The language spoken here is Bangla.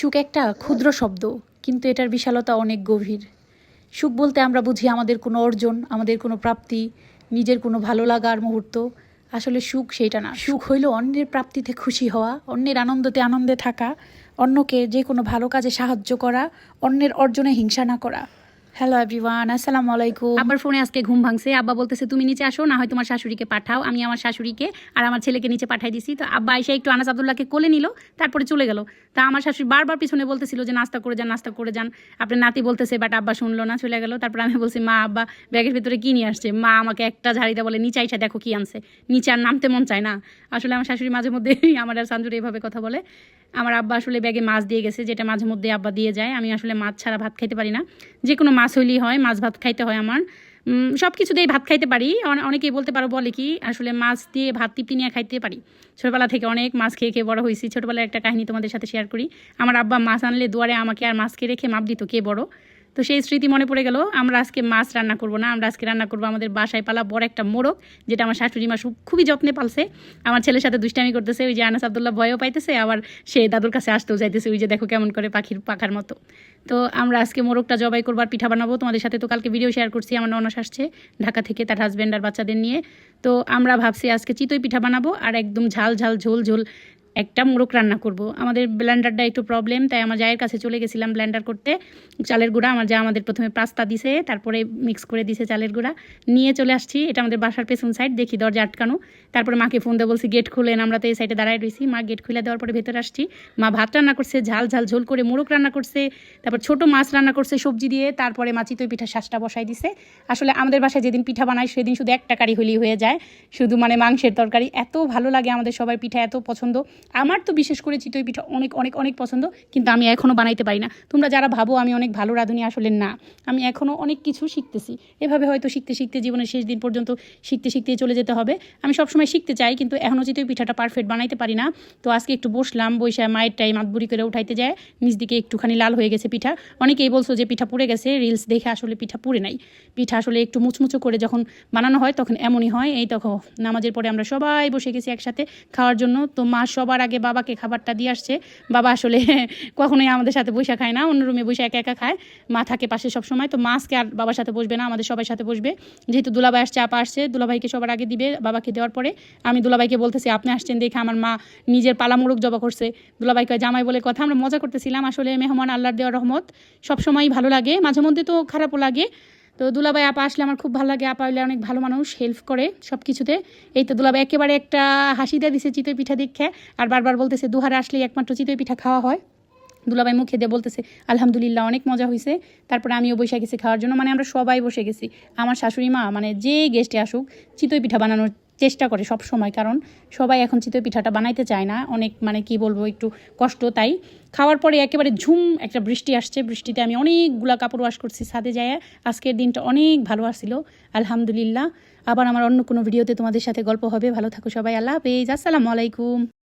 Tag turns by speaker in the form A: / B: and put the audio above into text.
A: সুখ একটা ক্ষুদ্র শব্দ, কিন্তু এটার বিশালতা অনেক গভীর। সুখ বলতে আমরা বুঝি আমাদের কোনো অর্জন, আমাদের কোনো প্রাপ্তি, নিজের কোনো ভালো লাগার মুহূর্ত। আসলে সুখ সেইটা না। সুখ হইল অন্যের প্রাপ্তিতে খুশি হওয়া, অন্যের আনন্দতে আনন্দে থাকা, অন্যকে যে কোনো ভালো কাজে সাহায্য করা, অন্যের অর্জনে হিংসা না করা। হ্যালো এভরিওয়ান আসসালামু আলাইকুম
B: আব্বার ফোনে আজকে ঘুম ভাঙছে। আব্বা বলতেছে, তুমি নিচে আসো, না হয় তোমার শাশুড়িকে পাঠাও। আমি আমার শাশুড়িকে আর আমার ছেলেকে নিচে পাঠাই দিছি। তো আব্বা এসে একটু আনাস আবদুল্লাহকে কোলে নিল, তারপরে চলে গেল। তা আমার শাশুড়ি বারবার পিছনে বলতেছিল যে, নাস্তা করে যান, নাস্তা করে যান। আপনার নাতি বলতেছে, বাট আব্বা শুনলো না, চলে গেল। তারপর আমি বলছি, মা, আব্বা ব্যাগের ভিতরে কি নিয়ে আসছে? মা আমাকে একটা ঝাড়িতে বলে, নিচে আইসা দেখো কি আনছে। নিচে আর নামতে মন চায় না। আসলে আমার শাশুড়ি মাঝে মধ্যে আমার আর সাঞ্জুর এভাবে কথা বলে। আমার আব্বা আসলে ব্যাগে মাছ দিয়ে গেছে, যেটা মাঝে মধ্যে আব্বা দিয়ে যায়। আমি আসলে মাছ ছাড়া ভাত খেতে পারি না। যে কোনো মাছ হইলেই হয়, মাছ ভাত খাইতে হয় আমার। সব কিছু কিছুতেই ভাত খাইতে পারি। অনেকেই বলতে পারো, বলে কি আসলে মাছ দিয়ে ভাত তৃপ্তি নিয়ে খাইতে পারি। ছোটোবেলা থেকে অনেক মাছ খেয়ে খেয়ে বড় হয়েছি। ছোটবেলার একটা কাহিনী তোমাদের সাথে শেয়ার করি। আমার আব্বা মাছ আনলে দুয়ারে আমাকে আর মাছকে রেখে মাপ দিত কে বড়। তো সেই স্মৃতি মনে পড়ে গেল, আমরা আজকে মাছ রান্না করব না, আমরা আজকে রান্না করব আমাদের বাসায় পালা বড় একটা মোরগ, যেটা আমার শাশুড়ি মা খুব- খুবই যত্নে পালছে। আমার ছেলের সাথে দুষ্টামি করতেছে, ওই যে আনাস আবদুল্লাহ ভয়ও পাইতেছে, আবার সে দাদুর কাছে আসতেও যাইতেছে, ওই যে দেখো কেমন করে পাখির পাখার মতো। তো আমরা আজকে মোরগটা জবাই করবার পিঠা বানাবো। তোমাদের সাথে তো কালকে ভিডিও শেয়ার করছি, আমার ননস আসছে ঢাকা থেকে তার হাজব্যান্ড আর বাচ্চাদের নিয়ে। তো আমরা ভাবছি আজকে চিতই পিঠা বানাবো, আর একদম ঝাল ঝাল ঝোল ঝোল একটা মোরগ রান্না করব। আমাদের ব্লেন্ডারটা একটু প্রবলেম তাই আমার জায়ের কাছে চলে গেছিলাম ব্লেন্ডার করতে। চালের গুঁড়া, আমার যা আমাদের প্রথমে পাস্তা দিছে, তারপরে মিক্স করে দিছে চালের গুঁড়া। নিয়ে চলে আসছি, এটা আমাদের বাসার পেছন সাইড দেখি দরজা আটকানো। তারপরে মাকে ফোন দিয়ে বলছি গেট খুলেন, আমরা তো এই সাইডে দাঁড়ায় রয়েছি মা গেট খুলে দেওয়ার পরে ভেতরে আসছি। মা ভাত রান্না করছে, ঝাল ঝাল ঝোল করে মোরগ রান্না করছে। তারপর ছোট মাছ রান্না করছে সবজি দিয়ে, তারপরে মা চিতই পিঠা শ্বাসটা বসাই দিছে। আসলে আমাদের বাসায় যেদিন পিঠা বানায়, সেদিন শুধু একটা কারি হলেই হয়ে যায়। শুধু মানে মাংসের তরকারি, এত ভালো লাগে আমাদের সবার পিঠা, এত পছন্দ। আমার তো বিশেষ করে চিতই পিঠা অনেক অনেক অনেক পছন্দ, কিন্তু আমি এখনও বানাইতে পারি না। তোমরা যারা ভাবো আমি অনেক ভালো রাঁধুনি, আসলে না। আমি এখনও অনেক কিছু শিখতেছি। এভাবে হয়তো শিখতে শিখতে জীবনের শেষ দিন পর্যন্ত শিখতে শিখতে চলে যেতে হবে। আমি সবসময় শিখতে চাই, কিন্তু এখনও চিতই পিঠাটা পারফেক্ট বানাইতে পারি না। তো আজকে একটু বসলাম বৈশা মায়ের টাইম মাতবুরি করে উঠাইতে যায়। নিচ দিকে একটুখানি লাল হয়ে গেছে পিঠা। অনেকেই বলছো যে পিঠা পুড়ে গেছে রিলস দেখে আসলে পিঠা পুড়ে নাই। পিঠা আসলে একটু মুচমুচো করে যখন বানানো হয়, তখন এমনই হয়। এই তখন নামাজের পরে আমরা সবাই বসে গেছি একসাথে খাওয়ার জন্য। তো মা সবার আগে বাবাকে খাবারটা দিয়ে আসছে। বাবা আসলে কখনোই আমাদের সাথে বসে খায় না, অন্য রুমে বসে একা একা খায়। মা থাকে পাশে সবসময়, তো মা আজকে আর বাবার সাথে বসবে না, আমাদের সবার সাথে বসবে। যেহেতু দুলাভাই আসছে, আপা আসছে, দুলাভাইকে সবার আগে দিবে, বাবাকে দেওয়ার পরে আমি দুলাভাইকে বলতেছি, আপনি আসছেন দেখে আমার মা নিজের পালা মুরগ জবা করছে। দুলাভাই কয়, জামাই বলে কথা, আমরা মজা করতেছিলাম আসলে, মেহমান আল্লাহর দেওয়ার রহমত। সবসময়ই ভালো লাগে, মাঝে মধ্যে তো খারাপও লাগে তো দুলাভাই আপা আসলে আমার খুব ভালো লাগে। আপা হলে অনেক ভালো মানুষ হেল্প করে সব কিছুতে এই তো দুলাভাই একেবারে একটা হাসি দিয়ে দিছে চিতই পিঠা দেখে। আর বারবার বলতেছে, দুহারে আসলেই একমাত্র চিতই পিঠা খাওয়া হয়। দুলাভাই মুখে দিয়ে বলতেছে, আলহামদুলিল্লাহ, অনেক মজা হয়েছে তারপরে আমিও বসে গেছি খাওয়ার জন্য। মানে আমরা সবাই বসে গেছি। আমার শাশুড়ি মা মানে যে গেস্টে আসুক, চিতই পিঠা বানানোর চেষ্টা করে সব সময় কারণ সবাই এখন চিতই পিঠাটা বানাইতে চায় না। অনেক মানে কি বলব, একটু কষ্ট। তাই খাওয়ার পরে একেবারে ঝুম একটা বৃষ্টি আসছে। বৃষ্টিতে আমি অনেকগুলা কাপড় ওয়াশ করছি সাদে যায় আজকের দিনটা অনেক ভালো আসছিল আলহামদুলিল্লাহ। আবার আমার অন্য কোনো ভিডিওতে তোমাদের সাথে গল্প হবে। ভালো থাকো সবাই, আল্লাহ হাফেজ। আসসালামু আলাইকুম।